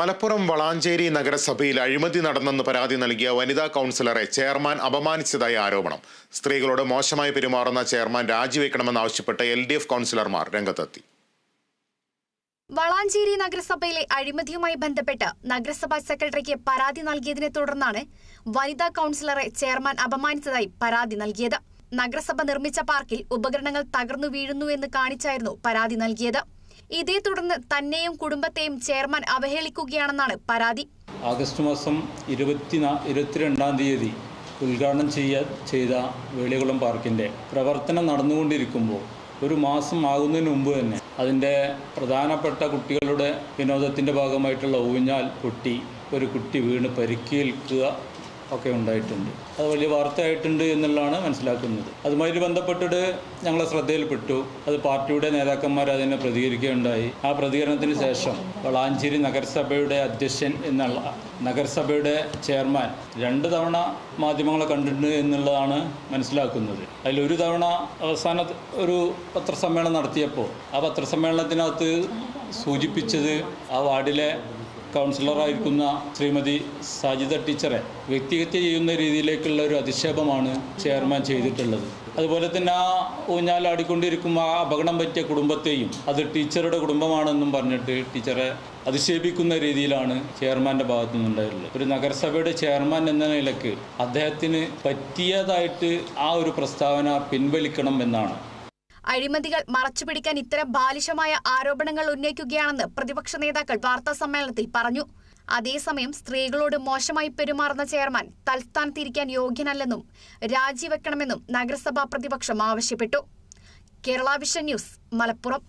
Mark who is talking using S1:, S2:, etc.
S1: മലപ്പുറം വളാഞ്ചേരി നഗരസഭയിൽ അഴിമതി നടന്നെന്ന് പരാതി നൽകിയ വനിതാ കൗൺസിലറെ ചെയർമാൻ അപമാനിച്ചതായി ആരോപണം. സ്ത്രീകളോട് മോശമായി പെരുമാറുന്ന ചെയർമാൻ രാജിവെക്കണമെന്നാവശ്യപ്പെട്ട് എൽ ഡി എഫ് കൗൺസിലർമാർ രംഗത്തെത്തി.
S2: വളാഞ്ചേരി നഗരസഭയിലെ അഴിമതിയുമായി ബന്ധപ്പെട്ട് നഗരസഭാ സെക്രട്ടറിക്ക് പരാതി നൽകിയതിനെ തുടർന്നാണ് വനിതാ കൗൺസിലറെ ചെയർമാൻ അപമാനിച്ചതായി പരാതി നൽകിയത്. നഗരസഭ നിർമ്മിച്ച പാർക്കിൽ ഉപകരണങ്ങൾ തകർന്നു വീഴുന്നു എന്ന് കാണിച്ചായിരുന്നു പരാതി നൽകിയത്. ഇതേ തുടർന്ന് തന്നെയും കുടുംബത്തെയും ചെയർമാൻ അവഹേളിക്കുകയാണെന്നാണ് പരാതി.
S3: ആഗസ്റ്റ് മാസം ഇരുപത്തിനാ ഇരുപത്തിരണ്ടാം തീയതി ഉദ്ഘാടനം ചെയ്യാൻ ചെയ്ത വേളികുളം പാർക്കിന്റെ പ്രവർത്തനം നടന്നുകൊണ്ടിരിക്കുമ്പോൾ ഒരു മാസം ആകുന്നതിന് മുമ്പ് തന്നെ അതിന്റെ പ്രധാനപ്പെട്ട കുട്ടികളുടെ വിനോദത്തിന്റെ ഭാഗമായിട്ടുള്ള ഊഞ്ഞാൽ പൊട്ടി ഒരു കുട്ടി വീണ് പരിക്കേൽക്കുക ഒക്കെ ഉണ്ടായിട്ടുണ്ട്. അത് വലിയ വാർത്തയായിട്ടുണ്ട് എന്നുള്ളതാണ് മനസ്സിലാക്കുന്നത്. അതുമായി ബന്ധപ്പെട്ടിട്ട് ഞങ്ങളെ ശ്രദ്ധയിൽപ്പെട്ടു. അത് പാർട്ടിയുടെ നേതാക്കന്മാർ അതിനെ പ്രതികരിക്കുകയുണ്ടായി. ആ പ്രതികരണത്തിന് ശേഷം വളാഞ്ചേരി നഗരസഭയുടെ അധ്യക്ഷൻ എന്നുള്ള നഗരസഭയുടെ ചെയർമാൻ രണ്ട് തവണ മാധ്യമങ്ങളെ കണ്ടിട്ടുണ്ട് എന്നുള്ളതാണ് മനസ്സിലാക്കുന്നത്. അതിലൊരു തവണ അവസാന ഒരു പത്രസമ്മേളനം നടത്തിയപ്പോൾ ആ പത്രസമ്മേളനത്തിനകത്ത് സൂചിപ്പിച്ചത് ആ വാർഡിലെ കൗൺസിലറായിരിക്കുന്ന ശ്രീമതി സാജിത ടീച്ചറെ വ്യക്തിഹത്യ ചെയ്യുന്ന രീതിയിലേക്കുള്ള ഒരു അധിക്ഷേപമാണ് ചെയർമാൻ ചെയ്തിട്ടുള്ളത്. അതുപോലെ തന്നെ ആ ഊഞ്ഞാലാടിക്കൊണ്ടിരിക്കുമ്പോൾ ആ അപകടം പറ്റിയ കുടുംബത്തെയും അത് ടീച്ചറുടെ കുടുംബമാണെന്നും പറഞ്ഞിട്ട് ടീച്ചറെ അധിക്ഷേപിക്കുന്ന രീതിയിലാണ് ചെയർമാന്റെ ഭാഗത്തു നിന്നുണ്ടായിട്ടുള്ളത് ഒരു നഗരസഭയുടെ ചെയർമാൻ എന്ന നിലയ്ക്ക് അദ്ദേഹത്തിന് പറ്റിയതായിട്ട് ആ ഒരു പ്രസ്താവന പിൻവലിക്കണം എന്നാണ്.
S2: അഴിമതികൾ മറച്ചുപിടിക്കാൻ ഇത്തരം ബാലിശമായ ആരോപണങ്ങൾ ഉന്നയിക്കുകയാണെന്ന് പ്രതിപക്ഷ നേതാക്കൾ വാർത്താ സമ്മേളനത്തിൽ പറഞ്ഞു. അതേസമയം സ്ത്രീകളോട് മോശമായി പെരുമാറുന്ന ചെയർമാൻ തൽസ്ഥാനത്തിരിക്കാൻ യോഗ്യനല്ലെന്നും രാജിവെക്കണമെന്നും നഗരസഭാ പ്രതിപക്ഷം ആവശ്യപ്പെട്ടു. Kerala vision news Malappuram.